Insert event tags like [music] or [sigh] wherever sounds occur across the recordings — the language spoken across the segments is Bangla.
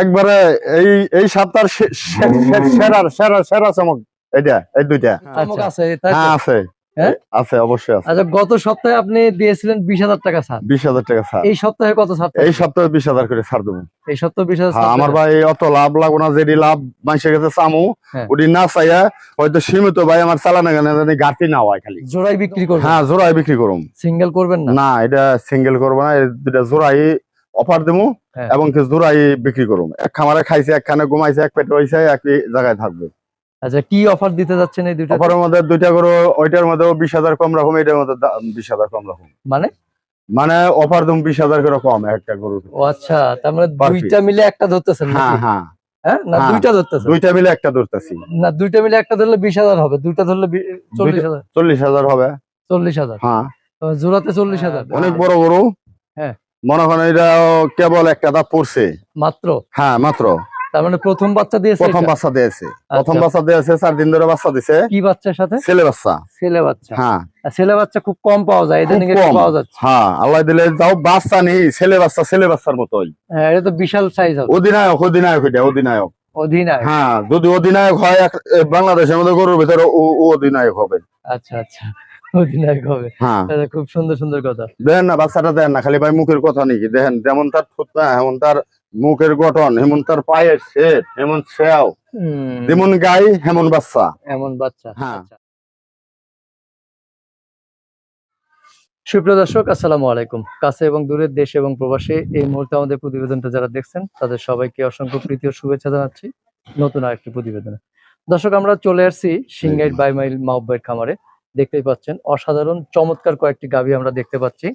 একবারে এই এই সপ্তাহ সেরা সেরা সেরা চমক। এটা এই দুইটা। আছে হ্যাঁ আছে। হ্যাঁ? আছে অবশ্যই আছে। আচ্ছা গত সপ্তাহে আপনি দিয়েছিলেন বিশ হাজার টাকা ছাড়। বিশ হাজার টাকা ছাড়। এই সপ্তাহে কত ছাড় এই সপ্তাহে বিশ হাজার করে ছাড় দেবো। এই সপ্তাহে বিশ হাজার হ্যাঁ, আমার ভাই অত লাভ লাগবো না যেটি লাভ মানুষের কাছে চামু। ওটি না চাইয়া হয়তো সীমিত ভাই আমার চালানো কেন জানি ঘাটতি না হয় খালি। জোড়াই বিক্রি করবেন? হ্যাঁ জোড়াই বিক্রি করুম। সিঙ্গেল করবেন না? না এটা সিঙ্গেল করব না এই দুটা জোড়াই অফার দেবো হ্যাঁ। এবং কিছু জোড়াই বিক্রি করুম। এক খামারে খাইছে একখানে ঘুমাইছে এক পেটে হয়েছে একই জায়গায় থাকবে। আচ্ছা কি অফার দিতে যাচ্ছেন এই দুইটা? অফারের মধ্যে দুইটা করে ওইটার মধ্যে বিশ হাজার কম রাখুম এটার মধ্যে বিশ হাজার কম রাখুম। মানে? মানে অফার তুমি বিশ হাজার করে কম একটা গরু ও আচ্ছা তার মানে দুইটা মিলে একটা ধরতেছেন হ্যাঁ হ্যাঁ। হ্যাঁ না হ্যাঁ। দুইটা ধরতেছেন? দুইটা মিলে একটা ধরতেছি। না দুইটা মিলে একটা ধরলে বিশ হাজার হবে দুইটা ধরলে চল্লিশ হাজার। চল্লিশ হাজার হবে। চল্লিশ হাজার। হ্যাঁ। জোড়াতে চল্লিশ হাজার। অনেক বড় গরু। মনে করেন এটা কেবল একটা দাঁত পড়ছে। মাত্র? হ্যাঁ মাত্র। তার মানে প্রথম বাচ্চা দিয়েছে প্রথম বাচ্চা দিয়েছে। প্রথম আচ্ছা। বাচ্চা দিয়েছে চার দিন ধরে বাচ্চা দিছে। কি বাচ্চার সাথে? ছেলে বাচ্চা। ছেলে বাচ্চা। হ্যাঁ। ছেলে বাচ্চা খুব কম পাওয়া যায় পাওয়া যাচ্ছে। হ্যাঁ আল্লাহ দিলে যাও বাচ্চা নেই ছেলে বাচ্চা ছেলে বাচ্চার মতোই। হ্যাঁ এটা তো বিশাল সাইজ হবে। অধিনায়ক অধিনায়ক এটা অধিনায়ক। অধীনায় হ্যাঁ যদি অধিনায়ক হয় বাংলাদেশের মধ্যে গরুর ভিতরে ও অধিনায়ক হবে। আচ্ছা আচ্ছা। অধীনায়ক হবে। হ্যাঁ। খুব সুন্দর সুন্দর কথা। দেখেন না বাচ্চাটা দেখেন না খালি ভাই মুখের কথা নাকি। দেখেন যেমন তার থুতনা এমন তার মুখের গঠন এমন তার পায়ের শেপ এমন সেও যেমন গাই হেমন বাচ্চা। এমন বাচ্চা। হ্যাঁ। সুপ্রিয় দর্শক আসসালামু আলাইকুম। কাছে এবং দূরের দেশে এবং প্রবাসে এই মুহূর্তে আমাদের প্রতিবেদনটা যারা দেখছেন তাদের সবাইকে অসংখ্য প্রীতি ও শুভেচ্ছা জানাচ্ছি নতুন আরেকটি প্রতিবেদনে। দর্শক আমরা চলে আসছি সিংগাইট বাই মাইল মাহবাইয়ের খামারে। দেখতেই পাচ্ছেন। অসাধারণ চমৎকার কয়েকটি গাভী আমরা দেখতে পাচ্ছি।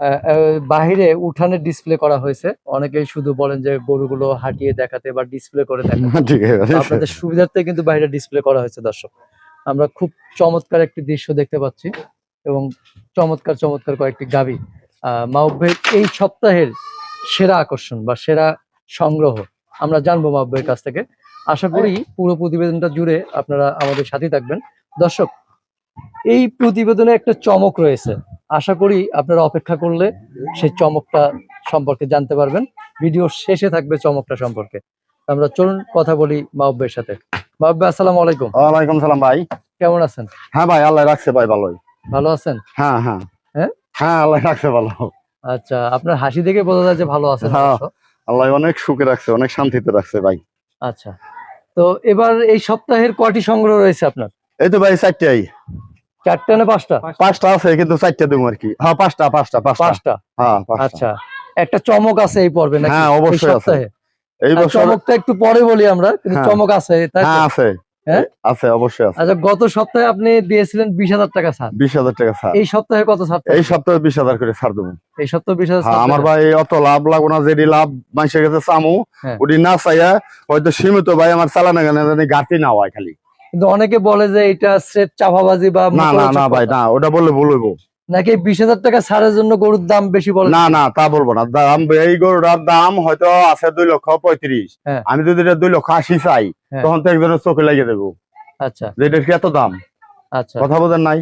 আহ, আহ, বাহিরে উঠানে ডিসপ্লে করা হয়েছে। অনেকেই শুধু বলেন যে গরুগুলো হাঁটিয়ে দেখাতে বা ডিসপ্লে করে দেখাতে। [laughs] আপনাদের সুবিধার্থে কিন্তু বাইরে ডিসপ্লে করা হয়েছে দর্শক। আমরা খুব চমৎকার একটি দৃশ্য দেখতে পাচ্ছি এবং চমৎকার চমৎকার কয়েকটি গাবি মাহবের এই সপ্তাহের সেরা আকর্ষণ বা সেরা সংগ্রহ আমরা জানব মাহবের কাছ থেকে। আশা করি পুরো প্রতিবেদনটা জুড়ে আপনারা আমাদের সাথে থাকবেন। দর্শক এই প্রতিবেদনে একটা চমক রয়েছে। আশা করি আপনারা অপেক্ষা করলে সেই চমকটা সম্পর্কে জানতে পারবেন। ভিডিও শেষে থাকবে চমকটা সম্পর্কে। আমরা চলুন কথা বলি মাহবের সাথে। মাহবে আসসালামু আলাইকুম। ওয়ালাইকুম সালাম ভাই। কেমন আছেন? হ্যাঁ ভাই আল্লাহ রাখছে ভাই ভালোই। ভালো আছেন? হ্যাঁ হ্যাঁ। হ্যাঁ? হ্যাঁ আল্লাহ রাখছে ভালো। আচ্ছা আপনার হাসি দেখে বোঝা যায় যে ভালো আছেন হ্যাঁ। আল্লাহ অনেক সুখে রাখছে অনেক শান্তিতে রাখছে ভাই। আচ্ছা। তো এবার এই সপ্তাহের কয়টি সংগ্রহ রয়েছে আপনার? এই তো ভাই চারটাই। চারটা না পাঁচটা? পাঁচটা। আছে কিন্তু চারটা দেবো আর কি। হ্যাঁ পাঁচটা পাঁচটা পাঁচটা। পাঁচটা? হ্যাঁ আচ্ছা। একটা চমক আছে এই পর্বে নাকি? হ্যাঁ, অবশ্যই আছে। এই আর বছর চমকটা একটু পরে বলি আমরা কিন্তু হ্যাঁ। চমক আছে তাই হ্যাঁ আছে। হ্যাঁ? আছে অবশ্যই আছে। আচ্ছা গত সপ্তাহে আপনি দিয়েছিলেন বিশ হাজার টাকা ছাড়। বিশ হাজার টাকা ছাড়। এই সপ্তাহে কত ছাড় এই সপ্তাহে বিশ হাজার করে ছাড় দেবো। এই সপ্তাহে বিশ হাজার হ্যাঁ আমার ভাই অত লাভ লাগবো না যেটি লাভ মানুষের কাছে চামু হ্যাঁ। ওটি না চাইয়া হয়তো সীমিত ভাই আমার চালানো কেন জানি ঘাটতি না হয় খালি। কিন্তু অনেকে বলে যে এটা স্রেট চাপাবাজি বা না না না ভাই না ওটা বললে বলব নাকি বিশ হাজার টাকা ছাড়ের জন্য গরুর দাম বেশি বলে? না না তা বলব না। দাম এই গরুটার দাম হয়তো আছে দুই লক্ষ পঁয়ত্রিশ। হ্যাঁ। আমি যদি এটা দুই লক্ষ আশি চাই হ্যাঁ। তখন তো একজনের চোখে লাগিয়ে দেবো। আচ্ছা। যে এটার কি এত দাম? আচ্ছা। কথা বোঝেন নাই?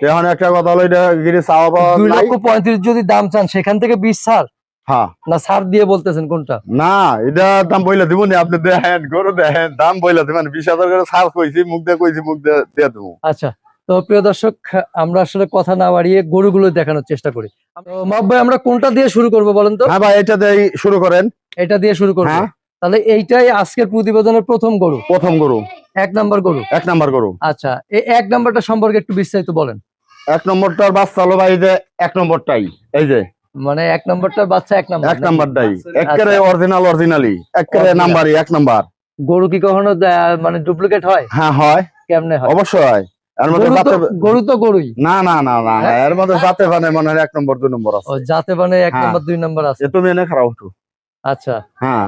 এখন একটা কথা হলো এটা গিরি চাওয়া পাওয়া দুই লক্ষ পঁয়ত্রিশ যদি দাম চান সেখান থেকে বিশ ছাড়। হ্যাঁ। না ছাড় দিয়ে বলতেছেন কোনটা? না এটা দাম বইলা দিব নি আপনি দেখেন গরু দেখেন দাম বইলা দিবেন বিশ হাজার করে ছাড় কইছি মুখ দিয়ে কইছি মুখ দিয়ে দিয়ে দেবো। আচ্ছা তো প্রিয় দর্শক আমরা আসলে কথা না বাড়িয়ে গরুগুলো দেখানোর চেষ্টা করি। ভাই আমরা কোনটা দিয়ে শুরু করব বলেন তো? হ্যাঁ ভাই এটা দিয়ে শুরু করেন। এটা দিয়ে শুরু করব। হ্যাঁ। তাহলে এইটাই আজকের প্রতিবেদনের প্রথম গরু। প্রথম গরু। এক নাম্বার গরু। এক নাম্বার গরু। আচ্ছা এই এক নাম্বারটা সম্পর্কে একটু বিস্তারিত বলেন। এক নম্বরটার বাচ্চা হলো ভাই যে এক নম্বরটাই এই যে। মানে এক নাম্বারটার বাচ্চা এক নাম্বার এক নাম্বারটাই। একেবারে। অরিজিনাল অরিজিনালি একেবারে নাম্বারই এক নাম্বার। গরু কি কখনো মানে ডুপ্লিকেট হয়? হ্যাঁ হয়। কেমনে হয়? অবশ্যই হয়। এর মধ্যে গরু গরু তো গরুই। না না না না না, এর মধ্যে যাতে মানে মনে হয় এক নম্বর দুই নম্বর আছে। মানে এক হ্যাঁ। দুই নাম্বার আছে। তুমি এনে খারাপ একটু। আচ্ছা। হ্যাঁ।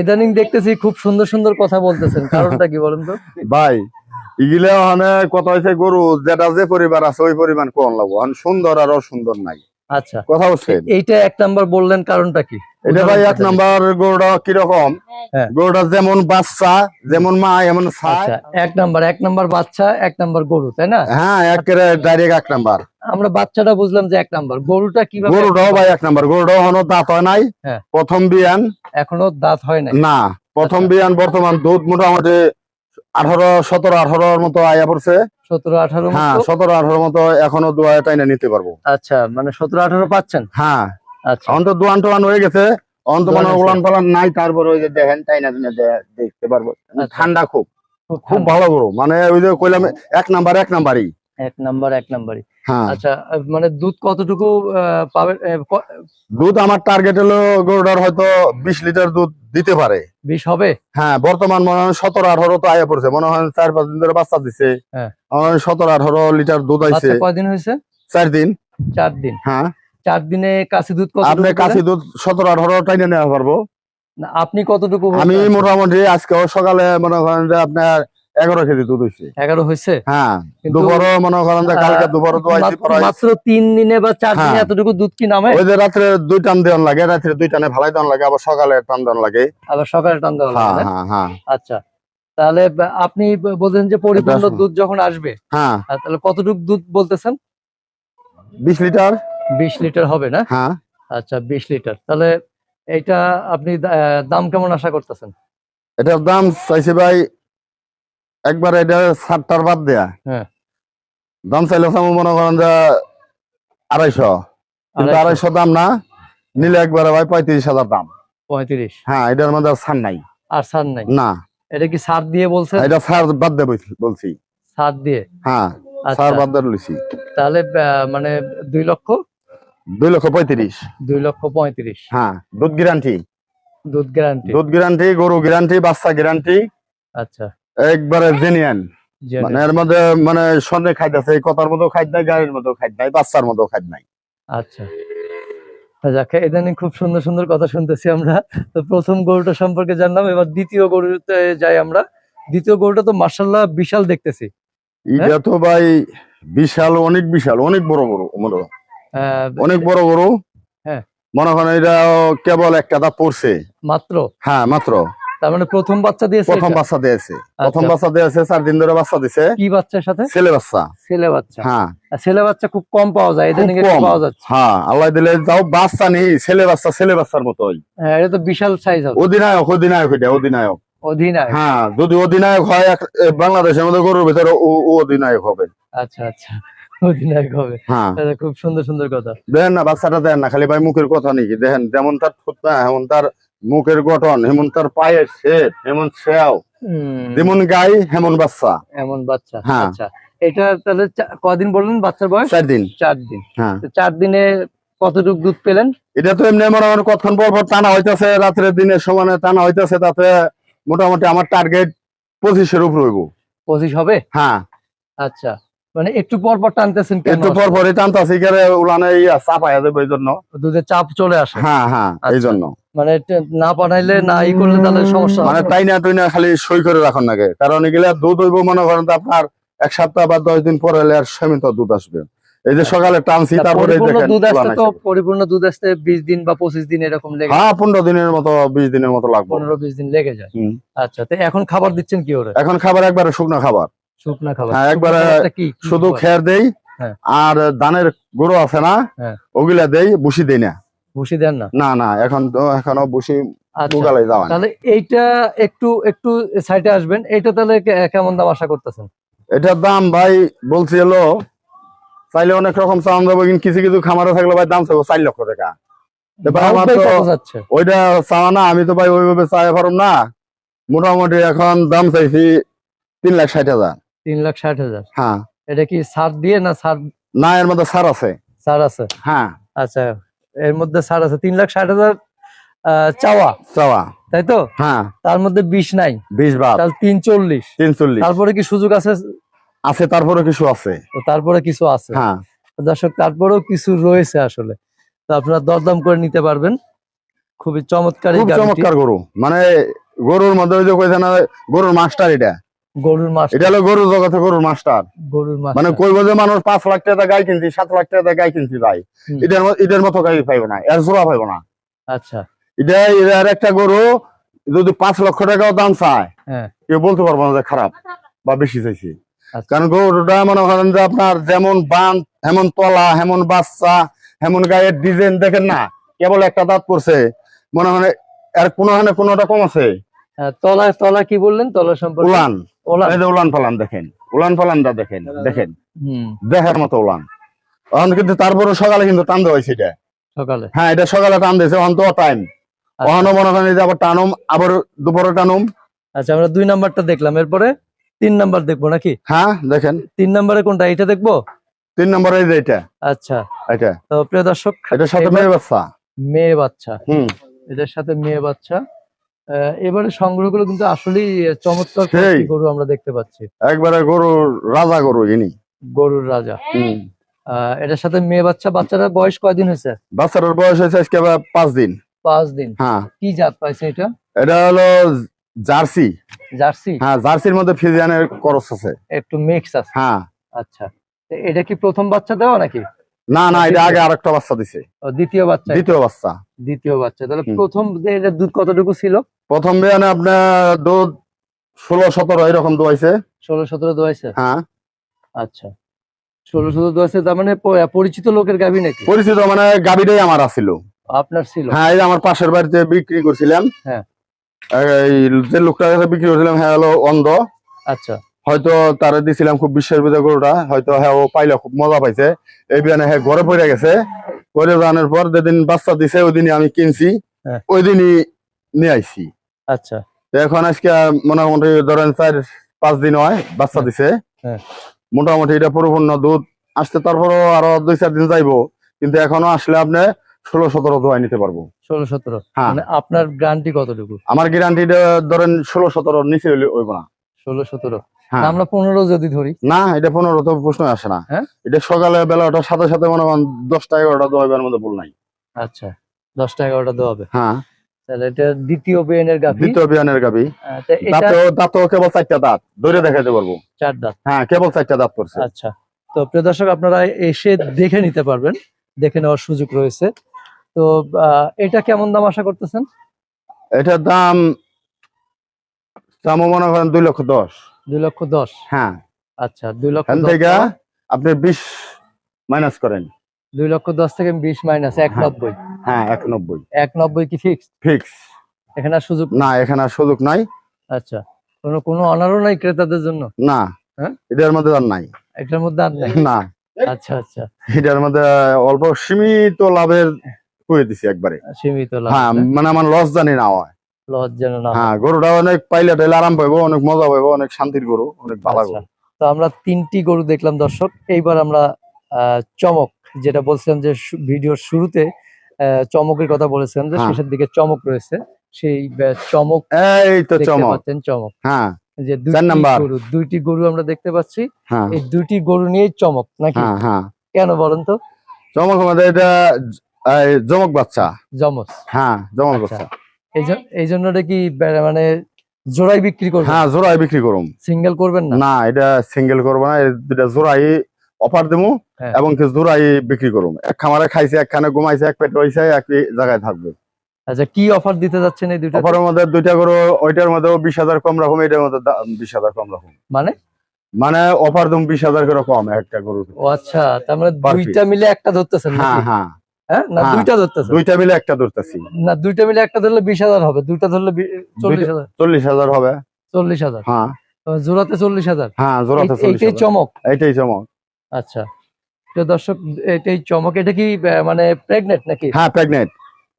ইদানিং দেখতেছি খুব সুন্দর সুন্দর কথা বলতেছেন। কারণটা কি বলেন তো? ভাই ইগিলে ওখানে কথা হয়েছে গরু যেটা যে পরিবার আছে ওই পরিমাণ কোন লাগবো? সুন্দর আর অসুন্দর নাই। আচ্ছা। কথা বলছেন? এইটা এক নাম্বার বললেন কারণটা কি? এটা ভাই এক নাম্বার গরুটা কীরকম? হ্যাঁ। গরুটা যেমন বাচ্চা যেমন মা এমন আচ্ছা এক নাম্বার এক নাম্বার বাচ্চা এক নাম্বার গরু তাই না? হ্যাঁ একেবারে ডাইরেক্ট এক নাম্বার। আমরা বাচ্চাটা বুঝলাম যে এক নাম্বার। গরুটা কীভাবে গরুটাও ভাই এক নাম্বার। গরুটাও হনো দাঁত হয় নাই। হ্যাঁ। প্রথম বিয়ান। এখনও দাঁত হয় নাই। না প্রথম আচ্ছা। বিয়ান বর্তমান দুধ মোটামুটি আঠারো সতেরো আঠারোর মতো আয়া পড়ছে। সতেরো আঠারো হ্যাঁ সতেরো আঠারো মতো এখনও দোয়া টাইনা নিতে পারব। আচ্ছা মানে সতেরো আঠারো পাচ্ছেন? হ্যাঁ। আচ্ছা। অন্ত দোয়ান টোয়ান হয়ে গেছে। অন্ত মানে উলান পালান নাই তারপর ওই যে দেখেন টাইনা টাইনা দেখতে পারব। আচ্ছা। ঠান্ডা খুব। খুব ভালো গরু। মানে ওই যে কইলাম এক নাম্বার এক নাম্বারই। এক নাম্বার এক নাম্বারই। হ্যাঁ। আচ্ছা মানে দুধ কতটুকু ক- দুধ আমার টার্গেট হলো গরুটার হয়তো বিশ লিটার দুধ দিতে পারে। বিষ হবে? হ্যাঁ বর্তমান মনে হয় সতেরো আঠারো তো আয়া পড়ছে। মনে হয় চার পাঁচ দিন ধরে বাচ্চা দিছে। হ্যাঁ। সতেরো আঠারো লিটার দুধ আইছে। কয়দিন হয়েছে? চার দিন। চার দিন। হ্যাঁ। চার দিনে কাশি দুধ কত আপনি কাশি দুধ সতেরো আঠারো টাইনে নেওয়া পারব। আপনি কতটুকু আমি মোটামুটি আজকে সকালে মনে করেন যে আপনার এগারো কেজি দুধ হয়েছে এগারো হয়েছে হ্যাঁ দুপুরও মনে করেন যে কালকে দুপুরও তো মাত্র- তিন দিনে বা চার দিনে হ্যাঁ। এতটুকু দুধ কি নামে? ওই যে রাত্রে দুই টান দেওয়ান লাগে রাত্রে দুই টানে ভালাই দেওয়ান লাগে আবার সকালে টান দেওয়ান লাগে। আবার সকালে টান দেওয়া হ্যাঁ লাগে হ্যাঁ। হ্যাঁ আচ্ছা। তাহলে আপনি বলছেন যে পরিপূর্ণ দুধ যখন আসবে হ্যাঁ। তাহলে কতটুকু দুধ বলতেছেন? বিশ লিটার। বিশ লিটার হবে না? হ্যাঁ। আচ্ছা বিশ লিটার। তাহলে এইটা আপনি দাম কেমন আশা করতেছেন? এটার দাম চাইছে ভাই একবার এটা ষাটটার বাদ দেয়া। হ্যাঁ। দাম চাইলে মনে করেন যে আড়াইশো। কিন্তু আড়াইশো, দাম না নিলে একবারে ভাই পঁয়ত্রিশ হাজার দাম। পঁয়ত্রিশ। হ্যাঁ এটার মধ্যে আর ছাড় নাই। আর সার নাই? না। এটা কি সার দিয়ে বলছেন? এটা ছাড় বাদ দিয়ে বলছি- বলছি। সার দিয়ে? হ্যাঁ আচ্ছা। ছাড় বাদ দিয়ে লইছি তাহলে মানে দুই লক্ষ? দুই লক্ষ পঁয়ত্রিশ। দুই লক্ষ পঁয়ত্রিশ। হ্যাঁ দুধ গ্যারান্টি দুধ গ্যারান্টি দুধ গ্যারান্টি গরু গ্যারান্টি বাচ্চা গ্যারান্টি আচ্ছা। একবারে জেনিয়ান মানে এর মধ্যে মানে সন্ধ্যে খাইতেছে এই কথার মতো খাইত নাই গাড়ির মতো খাইত নাই বাচ্চার মতো খাইত নাই। আচ্ছা। যাকে ইদানিং খুব সুন্দর সুন্দর কথা শুনতেছি আমরা। তো প্রথম গরুটা সম্পর্কে জানলাম এবার দ্বিতীয় গরুতে যাই আমরা। দ্বিতীয় গরুটা তো মার্শাল্লাহ বিশাল দেখতেছি। এটা তো ভাই বিশাল অনেক বিশাল অনেক বড় বড় বড় আহ, অনেক বড় গরু। হ্যাঁ। মনে করেন এটা কেবল একটা পড়ছে। মাত্র? হ্যাঁ মাত্র। তার মানে প্রথম বাচ্চা দিয়েছে প্রথম বাচ্চা দিয়েছে। প্রথম আচ্ছা। বাচ্চা দিয়েছে চার দিন ধরে বাচ্চা দিছে। কি বাচ্চার সাথে? ছেলে বাচ্চা। ছেলে বাচ্চা। হ্যাঁ। ছেলে বাচ্চা খুব কম পাওয়া যায়। পাওয়া যাচ্ছে। হ্যাঁ আল্লাহ দিলে যাও বাচ্চা নেই ছেলে বাচ্চা ছেলে বাচ্চার মতোই। হ্যাঁ, এটা তো বিশাল সাইজ হবে। অধিনায়ক অধিনায়ক এটা অধিনায়ক। অধীনায় হ্যাঁ যদি অধিনায়ক হয় এক- বাংলাদেশের মধ্যে গরুর ভিতরে ও অধিনায়ক হবে। আচ্ছা আচ্ছা অধিনায়ক হবে। হ্যাঁ। এটা খুব সুন্দর সুন্দর কথা। দেখেন না বাচ্চাটা দেখেন না খালি ভাই মুখের কথা নাকি দেখেন যেমন তার এমন তার মুখের গঠন এমন তার পায়ের শেপ হেমন উম, যেমন গাই হেমন বাচ্চা। এমন বাচ্চা হ্যাঁ। আচ্ছা। এটা তাহলে কদিন বললেন বাচ্চার বয়স? চার দিন। চার দিন। হ্যাঁ। চার দিনে কতটুকু দুধ পেলেন? এটা তো এমনি মনে করেন কতক্ষণ পর পর টানা হইতেছে রাত্রে দিনের সমানে টানা হইতেছে তাতে মোটামুটি আমার টার্গেট পঁচিশের উপর হইব। পঁচিশ হবে? হ্যাঁ। আচ্ছা। মানে একটু পর পর টানতেছেন একটু পর পরে টানতাছি উলানে চাপাইয়া দেবো এই জন্য দুধের চাপ চলে আসে। হ্যাঁ হ্যাঁ এই আচ্ছা। জন্য মানে না পাঠাইলে না ই করলে তাহলে সমস্যা মানে। তাই না তুই না খালি সই করে রাখুন নাকি কারণ এগুলা দুধ হইব মনে করেন আপনার এক সপ্তাহ বা দশ দিন পরে হলে আর সীমিত দুধ আসবে। এই যে সকালে টানছি তারপরে। পরিপূর্ণ দুধ আসতে বিশ দিন বা পঁচিশ দিন এরকম লেগে হ্যাঁ পনেরো দিনের মতো বিশ দিনের মতো লাগবে। পনেরো বিশ দিন লেগে যায়। আচ্ছা তো এখন খাবার দিচ্ছেন কি ওরে? এখন খাবার একবারে শুকনো খাবার। শুকনা খাবার। হ্যাঁ, একবারে শুধু? খের দেই হ্যাঁ। আর ধানের গুঁড়ো আছে না হ্যাঁ। ওগুলা দেই বুসি দেই না। ভুসি দেন না? না না এখন তো এখনও বুসি আচ্ছা গুগালে যাওয়া তাহলে এইটা একটু একটু সাইডে আসবেন এইটা তাহলে কেমন দাম আশা করতেছেন? এটার দাম ভাই বলছি হলো চাইলে অনেক রকম চাওয়া যাব কিন্তু কিছু কিছু খামারে থাকলে ভাই দাম চার লক্ষ টাকা। ওইটা চাওয়া না আমি তো ভাই ওইভাবে চাই না। মোটামুটি এখন দাম চাইছি তিন লাখ ষাট হাজার। তিন লাখ ষাট হাজার। হ্যাঁ। এটা কি সার দিয়ে না সার? না এর মধ্যে সার আছে। সার আছে? হ্যাঁ। আচ্ছা এর মধ্যে সার আছে। তিন লাখ ষাট হাজার চাওয়া। চাওয়া। তাই তো? হ্যাঁ। তার মধ্যে বিষ নাই। বিশ বার তাহলে তিন চল্লিশ তিন চল্লিশ তারপরে কি সুযোগ আছে? আছে তারপরে কিছু আছে। তারপরে কিছু আছে। হ্যাঁ। দর্শক তারপরেও কিছু রয়েছে আসলে। তো আপনারা দরদাম করে নিতে পারবেন। খুবই চমৎকার। চমৎকার গরু। মানে গরুর মধ্যে গরুর মাস্টার এটা। গরুর মাস এটা হলো গরু জগতে গরুর মাস্টার। গরুর মাস মানে কইব যে মানুষ পাঁচ লাখ টাকা গাই কিনছি সাত লাখ টাকা গাই কিনছি ভাই। এটার এটার মতো গাই পাইব না এর জোড়া পাইব না। আচ্ছা। এটা এর একটা গরু যদি পাঁচ লক্ষ টাকাও দাম চায় হ্যাঁ। কেউ বলতে পারব না যে খারাপ বা বেশি চাইছি। আচ্ছা। কারণ গরুটা মনে করেন যে আপনার যেমন বান হেমন তলা হেমন বাচ্চা হেমন গায়ের ডিজাইন দেখেন না কেবল একটা দাঁত পড়ছে মনে হয় এর কোনোখানে কোনোটা কম আছে। আহ, তলা তলা কি বললেন? তলা সম্পর্কে? উলান পালান দেখেন উলান পালানটা দেখেন দেখেন। দেখার মতো উলান। এখন কিন্তু তারপরে সকালে কিন্তু টান দেওয়া হয়েছে এটা। সকালে? হ্যাঁ এটা সকালে টান দিয়েছে অন্ত টাইম আচ্ছা। মনে করেন আবার টানুম আবার দুপুরে টানুম। আচ্ছা আমরা দুই নাম্বারটা দেখলাম এরপরে তিন নাম্বার দেখব নাকি? হ্যাঁ দেখেন। তিন নাম্বারে কোনটা এটা দেখব? তিন নম্বরে এই যে এটা আচ্ছা। এটা তো প্রিয় দর্শক এটার সাথে মেয়ে বাচ্চা। মেয়ে বাচ্চা। হুম। এটার সাথে মেয়ে বাচ্চা। এবারে সংগ্রহ সংগ্রহগুলো কিন্তু আসলেই চমৎকার গরু আমরা দেখতে পাচ্ছি। একবারে গরুর রাজা গরু ইনি গরুর রাজা। এটার সাথে মেয়ে বাচ্চা বাচ্চাটার বয়স কয়দিন হয়েছে? বাচ্চাটার বয়স হয়েছে আজকে পাঁচ দিন। পাঁচ দিন। হ্যাঁ। কি জাত পাইছে এটা? এটা হলো জার্সি। জার্সি? হ্যাঁ জার্সির মধ্যে ফিজিয়ানের করস আছে। একটু মিক্স আছে। হ্যাঁ। আচ্ছা। তো এটা কি প্রথম বাচ্চা দেওয়া নাকি? না না এটা আগে আরেকটা বাচ্চা দিছে। দ্বিতীয় বাচ্চা। দ্বিতীয় বাচ্চা। দ্বিতীয় বাচ্চা। তাহলে প্রথম যে এটা দুধ কতটুকু ছিল? প্রথম বিয়ানে আপনার দুধ ষোলো সতেরো এরকম দোয়াইছে। ষোলো সতেরো দোয়াইছে? হ্যাঁ। আচ্ছা। ষোলো সতেরো দোয়াইছে তার মানে পরিচিত লোকের গাভী নাকি? পরিচিত মানে গাবিটাই আমার আছিল। আপনার ছিল? হ্যাঁ এই আমার পাশের বাড়িতে বিক্রি করছিলাম হ্যাঁ। এই যে লোকটার কাছে বিক্রি করছিলাম হ্যাঁ হলো অন্ধ। আচ্ছা। হয়তো তারে দিছিলাম খুব বিশ্বাস ভিতরে গরুটা হয়তো হ্যাঁ ও পাইলে খুব মজা পাইছে। এই বিয়ানে হ্যাঁ ঘরে পড়ে গেছে। পরে জানার পর যেদিন বাচ্চা দিছে ওই দিনই আমি কিনছি। হ্যাঁ। ওই দিনই নিয়ে আইছি। আচ্ছা। এখন আজকে মোটামুটি ধরেন চার পাঁচ দিন হয় বাচ্চা হ্যাঁ। দিছে। হ্যাঁ। মোটামুটি এটা পরিপূর্ণ দুধ। আসতে তারপরও আরও দুই চার দিন যাইবো। কিন্তু এখনও আসলে আপনি ষোলো সতেরো দোয়াই নিতে পারব। ষোলো সতেরো? হ্যাঁ। মানে আপনার গ্রান্টি কতটুকু? আমার গ্যারান্টি ধরেন ষোলো সতেরো নিচে হইলে হইব না। ষোলো সতেরো। আমরা পনেরো যদি ধরি। না এটা পনেরো তো প্রশ্ন আসে না। হ্যাঁ? এটা সকালে বেলা ওটার সাথে সাথে মনে হয় দশটা এগারোটা দোয়াইবার মধ্যে ভুল নাই। আচ্ছা দশটা এগারোটা দেওয়া হবে হ্যাঁ। তাহলে এটা দ্বিতীয় গাভী। দ্বিতীয় বিয়ানের দাঁতও দাঁতও কেবল চারটা দাঁত। ধরে দেখাইতে পারব। চার দাঁত। হ্যাঁ কেবল চারটা দাঁত পড়ছে। আচ্ছা তো প্রিয় দর্শক আপনারা এসে দেখে নিতে পারবেন। দেখে নেওয়ার সুযোগ রয়েছে। তো এটা কেমন দাম আশা করতেছেন? এটার দাম দামও মনে করেন দুই লক্ষ দশ। দুই লক্ষ দশ? হ্যাঁ। আচ্ছা দুই লক্ষ থেকে আপনি বিশ মাইনাস করেন। দুই লক্ষ দশ থেকে বিশ মাইনাস এক হ্যাঁ। নব্বই হ্যাঁ এক নব্বই এক নব্বই কি ফিক্স ফিক্স এখানে আর সুযোগ না এখানে আর সুযোগ নাই। আচ্ছা কোনো কোনো অনারও নাই ক্রেতাদের জন্য? না। হ্যাঁ? এটার মধ্যে আর নাই। এটার মধ্যে আর নেই? না। আচ্ছা আচ্ছা। এটার মধ্যে অল্প সীমিত লাভের করে দিছি একবারে। সীমিত লাভ হ্যাঁ মানে আমার লস জানি না হয়। না হয়। গরুটা অনেক পাইলে টাইলে আরাম পাইবো অনেক মজা পাইবো অনেক শান্তির গরু অনেক ভালো আচ্ছা। গরু। তো আমরা তিনটি গরু দেখলাম দর্শক। এইবার আমরা চমক যেটা বলছিলাম যে ভিডিওর শুরুতে চমকের কথা বলেছিলাম যে হ্যাঁ। শেষের দিকে চমক রয়েছে। সেই চমক এই তো চমক। পাচ্ছেন চমক। হ্যাঁ। যে নাম্বার। গরু দুইটি গরু আমরা দেখতে পাচ্ছি। হ্যাঁ। এই দুইটি গরু নিয়েই চমক নাকি? হ্যাঁ কেন বলেন তো? চমক আমাদের এটা জমক বাচ্চা। জমস হ্যাঁ জমক আচ্ছা। বাচ্চা। এই এই জন্য কি মানে জোড়াই বিক্রি করবেন? হ্যাঁ জোড়াই বিক্রি করুম সিঙ্গেল করবেন না? না এটা সিঙ্গেল করব না এই দুটা জোড়াই অফার দেবো হ্যাঁ। এবং জোড়াই বিক্রি করুম এক খামারে খাইছে একখানে ঘুমাইছে এক পেট রয়েছে একই জায়গায় থাকবে। আচ্ছা কি অফার দিতে যাচ্ছেন এই অফারের মধ্যে দুইটা করে ওইটার মধ্যে বিশ হাজার কম রাখুম এটার মধ্যে বিশ হাজার কম রাখুম মানে? মানে অফার তুমি বিশ হাজার করে কম একটা গরু ও আচ্ছা তার মানে দুইটা মিলে একটা ধরতেছেন হ্যাঁ হ্যাঁ। হ্যাঁ? না হ্যাঁ। দুইটা মিলে একটা ধরতেছি। না দুইটা মিলে একটা ধরলে বিশ হাজার হবে দুইটা ধরলে চল্লিশ হাজার। চল্লিশ হাজার হবে। চল্লিশ হাজার। হ্যাঁ। জোড়াতে চল্লিশ হাজার। হ্যাঁ জোড়াতে এইটাই চমক। এইটাই চমক। আচ্ছা। দর্শক এটাই চমক। এটা কি মানে প্রেগনেন্ট নাকি? হ্যাঁ প্রেগনেন্ট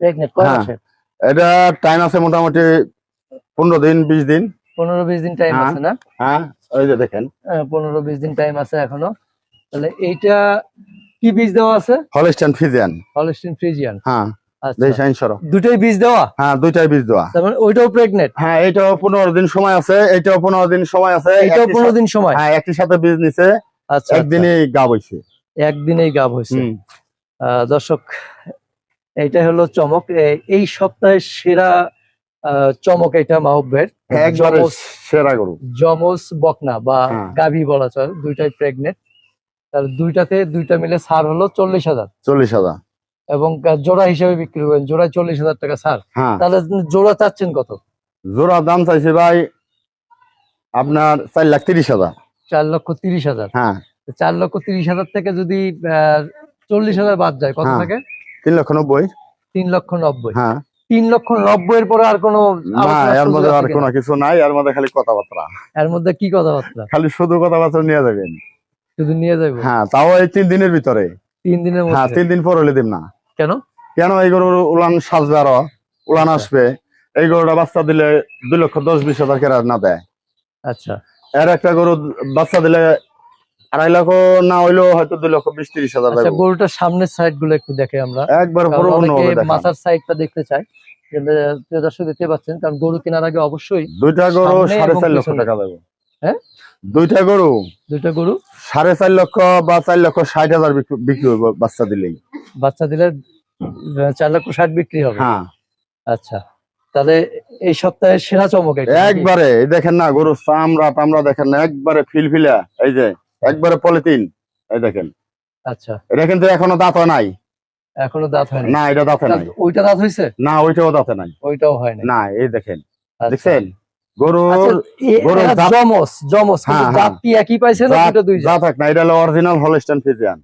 প্রেগনেন্ট কয় হ্যাঁ। মাসের? এটা টাইম আছে মোটামুটি পনেরো দিন বিশ দিন। পনেরো বিশ দিন টাইম হ্যাঁ। আছে না? হ্যাঁ ওই যে দেখেন। পনেরো বিশ দিন টাইম আছে এখনও। তাহলে এইটা কি বীজ দেওয়া আছে? হলিস্টান ফিজিয়ান হলস্টিন ফ্রিজিয়ান হ্যাঁ আচ্ছা। দুটোই বীজ দেওয়া? হ্যাঁ দুইটাই বীজ দেওয়া। মানে ওইটাও প্রেগনেন্ট হ্যাঁ পনেরো দিন সময় আছে পনেরো দিন সময় আছে। পনেরো দিন সময়? হ্যাঁ একই সাথে বীজ নিছে আচ্ছা গাব হইছে একদিনেই গাব হয়েছে দর্শক এইটা হলো চমক। এই সপ্তাহের সেরা চমক এটা মাহবের একবারে সেরা গরু। জমজ বকনা বা হ্যাঁ। গাভী বলা চলে দুইটাই প্রেগনেন্ট তার দুইটাতে দুইটা মিলে ছাড় হলো চল্লিশ হাজার। চল্লিশ হাজার। এবং জোড়া হিসেবে বিক্রি করেন জোড়ায় চল্লিশ হাজার টাকা ছাড়। হ্যাঁ। তাহলে জোড়া চাচ্ছেন কত? জোড়া দাম চাইছে ভাই আপনার চার লাখ তিরিশ হাজার। চার লক্ষ তিরিশ হাজার। হ্যাঁ। চার লক্ষ তিরিশ হাজার থেকে যদি চল্লিশ হাজার বাদ যায় কত হ্যাঁ। থাকে? তিন লক্ষ নব্বই। তিন লক্ষ নব্বই। হ্যাঁ। তিন লক্ষ নব্বই এর পরে আর কোনো এর মধ্যে আর কিনা? কোনো কিছু নাই এর মধ্যে খালি কথাবার্তা। এর মধ্যে কি কথাবার্তা? খালি শুধু কথাবার্তা নিয়ে যাবেন। শুধু নিয়ে যাব হ্যাঁ তাও এই তিন দিনের ভিতরে। তিন দিনের হ্যাঁ তিন দিন পর হলে দিম না। কেন? কেন? এই গরুর উলান সাজবে আরও উলান। আসবে। এই গরুটা বাচ্চা দিলে দুই লক্ষ দশ বিশ হাজার কেরা না দেয়। আচ্ছা। এর একটা গরু বাচ্চা দিলে আড়াই লক্ষ না হইলেও হয়তো দুই লক্ষ বিশ তিরিশ হাজার আচ্ছা গরুটার সামনের সাইডগুলো একটু দেখে আমরা। একবার মাথার সাইডটা দেখতে কিন্তু দর্শক দেখতে পাচ্ছেন কারণ গরু কেনার আগে অবশ্যই দুইটা গরু সাড়ে চার লক্ষ টাকা দেবো হ্যাঁ? দুইটা গরু দুইটা গরু। সাড়ে চার লক্ষ বা চার লক্ষ ষাট হাজার বিক্রি- হবে বাচ্চা দিলেই বাচ্চা দিলে চার লক্ষ ষাট বিক্রি হবে? হ্যাঁ। আচ্ছা। তাহলে এই সপ্তাহে সেরা চমক একবারে দেখেন না গরু চামড়া টামড়া দেখেন না একবারে ফিলফিলা এই যে একবারে পলিথিন এই দেখেন। আচ্ছা। এটা কিন্তু এখনও দাঁত নাই। এখনও দাঁত হয়নি না এটা দাঁতে নাই। ওইটা দাঁত হয়েছে না ওইটাও দাঁতে নাই। ওইটাও হয় না না এই দেখেন আচ্ছা। দেখছেন? গরুর আচ্ছা, গরুর জমস জমস কিন্তু হ্যাঁ, একই দুটো দুই জাত? না এটা হলো অরিজিনাল হলস্টাইন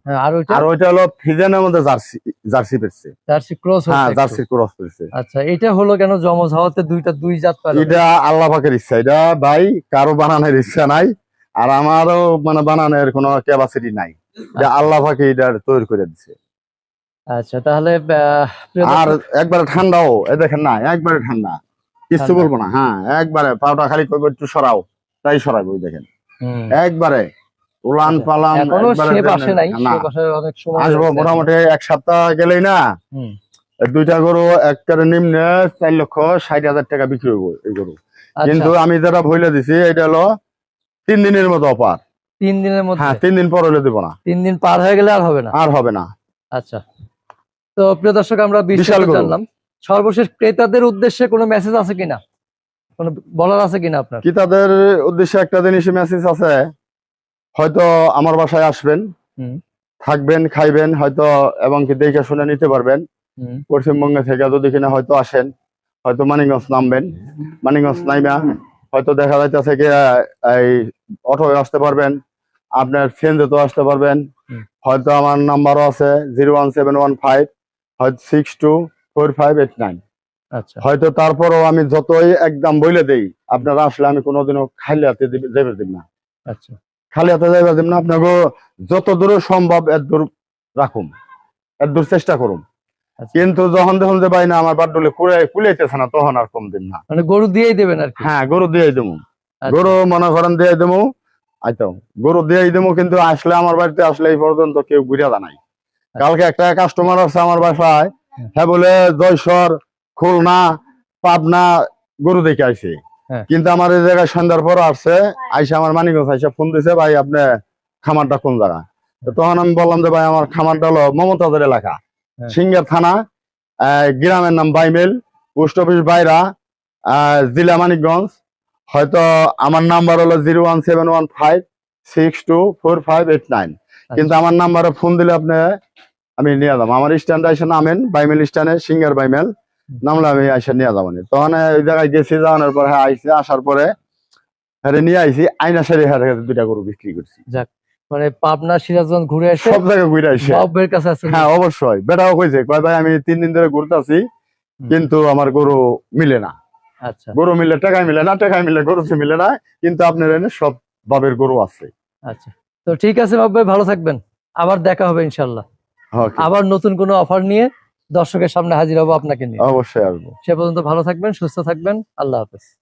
হ্যাঁ আর ওইটা আর ওইটা হলো ফিজিয়ানের মধ্যে জার্সি জার্সি পেয়েছে। জার্সি ক্রস হ্যাঁ জার্সি ক্রস পেয়েছে। আচ্ছা এটা হলো কেন হওয়াতে দুইটা দুই জাত পারে এটা আল্লাহ পাকের ইচ্ছা। এটা ভাই কারও বানানোর ইচ্ছা নাই। আর আমারও মানে বানানোর কোনো ক্যাপাসিটি নাই। এটা আল্লাহ পাকে এটা তৈরি করে দিচ্ছে আচ্ছা তাহলে আর একবারে ঠান্ডাও এই দেখেন না একবারে ঠান্ডা। কিছু বলব না হ্যাঁ একবারে পাউটা খালি করব একটু সরাও তাই সরাবো দেখেন। একবারে উলান আচ্ছা, সময় আসব মোটামুটি এক সপ্তাহ গেলেই না দুইটা গরু একবারে নিম্নে চার লক্ষ ষাট হাজার টাকা বিক্রি হইব এই গরু। আচ্ছা, কিন্তু আমি যেটা ভইলে দিছি এটা হলো তিন দিনের মতো অপার তিন দিনের মধ্যে? হ্যাঁ তিন দিন পর হলে দিব না। তিন দিন পার হয়ে গেলে আর হবে না? আর হবে না। আচ্ছা। তো প্রিয় দর্শক আমরা বিশাল বিশাল জানলাম। সর্বশেষ ক্রেতাদের উদ্দেশ্যে কোনো মেসেজ আছে কিনা? কোনো বলার আছে কিনা আপনার? কি তাদের উদ্দেশ্যে একটা জিনিস মেসেজ আছে। হয়তো আমার বাসায় আসবেন থাকবেন খাইবেন হয়তো এবং কি দেখে শুনে নিতে পারবেন। পশ্চিমবঙ্গে থেকে যদি কিনা হয়তো আসেন হয়তো মানিকগঞ্জ নামবেন। মানিকগঞ্জ নাইমা হয়তো দেখা যাইতেছে কি এই অটো আসতে পারবেন আপনার ফ্রেন্ডে তো আসতে পারবেন। হয়তো আমার নাম্বারও আছে zero one seven one five হয়তো six two four five eight nine আচ্ছা। হয়তো তারপরও আমি যতই একদম বইলে দেই আপনারা আসলে আমি কোনোদিনও খালি হাতে যাবে দিব না। আচ্ছা। খালি হাতে যাবে দিব না আপনাকে যত দূর সম্ভব এত দূর রাখুন। এত দূর চেষ্টা করুন। আচ্ছা। কিন্তু যখন দেখুন যে ভাই না আমার বাড্ডলে কুলাইতেছে না তখন আর কম দিন না। মানে গরু দিয়েই দেবেন আর হ্যাঁ গরু দিয়ে দেবো। আচ্ছা, গরু মনে করেন দিয়ে দেবো। আইতো গরু দিয়ে দেবো কিন্তু আসলে আমার বাড়িতে আসলে এই পর্যন্ত কেউ ঘুরে জানাই কালকে একটা কাস্টমার আছে আমার বাসায় হ্যাঁ। হ্যাঁ বলে জয়সর খুলনা পাবনা গরু দেখে আইছে হ্যাঁ। কিন্তু আমার এই জায়গায় সন্ধ্যার পর আসছে আইসে আমার মানিকগঞ্জ আইসে ফোন দিছে ভাই আপনি খামারটা কোন জায়গা তখন আমি বললাম যে ভাই আমার খামারটা হলো মমতাজের এলাকা হ্যাঁ। সিঙ্গার থানা গ্রামের নাম বাইমেল পোস্ট অফিস বাইরা আহ, জেলা মানিকগঞ্জ হয়তো আমার নাম্বার হলো zero one seven one five six two four five eight nine কিন্তু আমার নাম্বারে ফোন দিলে আপনি আমি নিয়ে যাব। আমার স্ট্যান্ডে এসে নামেন বাইমেল স্ট্যান্ডে সিঙ্গার বাইমেল। নামলে আমি এসে নিয়ে যাব নি। তখন ওই জায়গায় গেছি যাওয়ানোর পরে হ্যাঁ আইসি আসার পরে হ্যাঁ নিয়ে আইসি আইনা সারি হ্যাঁ দুইটা গরু বিক্রি করছি। যাক মানে পাবনা সিরাজগঞ্জ ঘুরে এসে সব জায়গায় ঘুরে আইসে বাবুর কাছে আছে হ্যাঁ অবশ্যই। বেটাও কইছে কয় ভাই আমি তিন দিন ধরে ঘুরতে আছি কিন্তু আমার গরু মিলে না। আচ্ছা। গরু মিলে টাকায় মিলে না টাকায় মিলে গরু মিলে না কিন্তু আপনার এনে সব বাবের গরু আছে। আচ্ছা। তো ঠিক আছে বাবু ভাই ভালো থাকবেন। আবার দেখা হবে ইনশাল্লাহ। আবার নতুন কোনো অফার নিয়ে দর্শকের সামনে হাজির হব আপনাকে নিয়ে। অবশ্যই আসব। সে পর্যন্ত ভালো থাকবেন সুস্থ থাকবেন আল্লাহ হাফেজ।